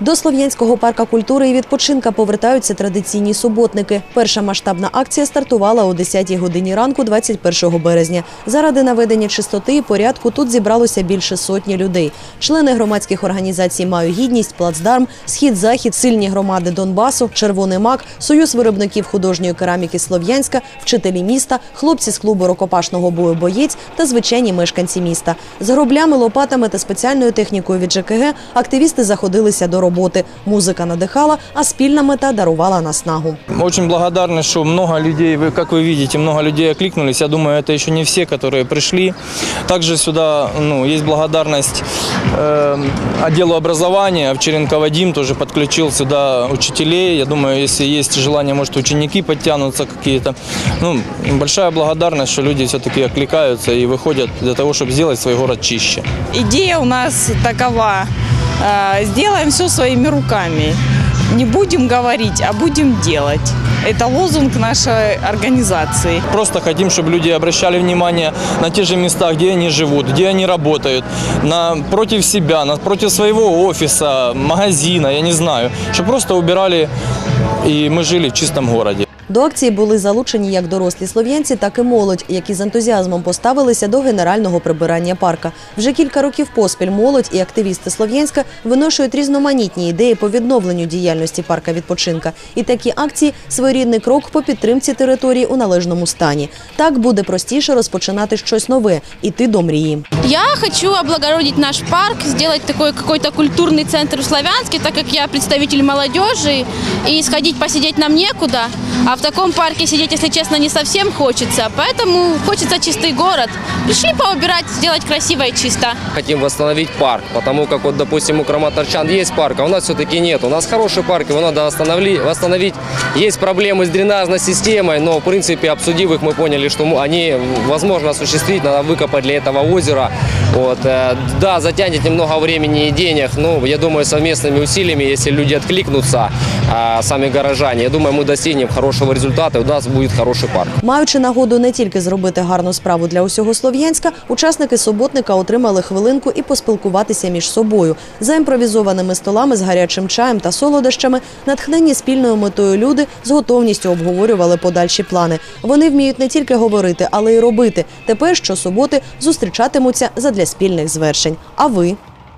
До Слов'янського парка культури і відпочинка повертаються традиційні суботники. Перша масштабна акція стартувала о 10-й годині ранку 21 березня. Заради наведення чистоти і порядку тут зібралося більше сотні людей. Члени громадських організацій «Маю гідність», «Плацдарм», «Схід-Захід», сильні громади Донбасу, «Червоний мак», Союз виробників художньої кераміки Слов'янська, вчителі міста, хлопці з клубу рукопашного бою «Боєць» та звичайні мешканці міста. З гроблями, лопатами та спеціальною технікою від ЖКГ активісти заходилися до роботи. Музика надихала, а спільна мета дарувала наснагу. Очень благодарны, что много людей, вы, как вы видите, много людей окликнулись. Я думаю, это еще не все, которые пришли. Также сюда ну, есть благодарность э, отделу образования. Овчаренко Вадим тоже подключил сюда учителей. Я думаю, если есть желание, может, ученики подтянутся какие-то. Ну, большая благодарность, что люди все-таки окликаются и выходят для того, чтобы сделать свой город чище. Идея у нас такова. Э, Сделаем все своими руками. Не будем говорить, а будем делать. Это лозунг нашей организации. Просто хотим, чтобы люди обращали внимание на те же места, где они живут, где они работают, на, против себя, на, против своего офиса, магазина, я не знаю, чтобы просто убирали и мы жили в чистом городе. До акції були залучені як дорослі слов'янці, так і молодь, які з ентузіазмом поставилися до генерального прибирання парка. Вже кілька років поспіль молодь і активісти Слов'янська виношують різноманітні ідеї по відновленню діяльності парка відпочинка. І такі акції своєрідний крок по підтримці території у належному стані. Так буде простіше розпочинати щось нове, іти до мрії. Я хочу облагородить наш парк, сделать такой какой-то культурный центр в Славянске, так как я представитель молодежи, и сходить посидеть нам некуда. А в таком парке сидеть, если честно, не совсем хочется. Поэтому хочется чистый город. Пришли поубирать, сделать красиво и чисто. Хотим восстановить парк, потому как вот, допустим, у Краматорчан есть парк, а у нас все-таки нет. У нас хороший парк, его надо восстановить. восстановить. Есть проблемы с дренажной системой, но, в принципе, обсудив их, мы поняли, что м- они возможно осуществить, надо выкопать для этого озера. Вот. э, Да, затянет немного времени и денег, но я думаю, совместными усилиями, если люди откликнутся, а, сами горожане, я думаю, мы достигнем хорошего результата, и у нас будет хороший парк. Маючи нагоду не тільки зробити гарну справу для усього Слов'янська, учасники суботника отримали хвилинку і поспілкуватися між собою. За імпровізованими столами з гарячим чаєм та солодощами, натхнені спільною метою з готовністю обговорювали подальші плани. Вони вміють не тільки говорити, але й робити. Тепер щосуботи зустрічатимуться задля спільних звершень. А ви?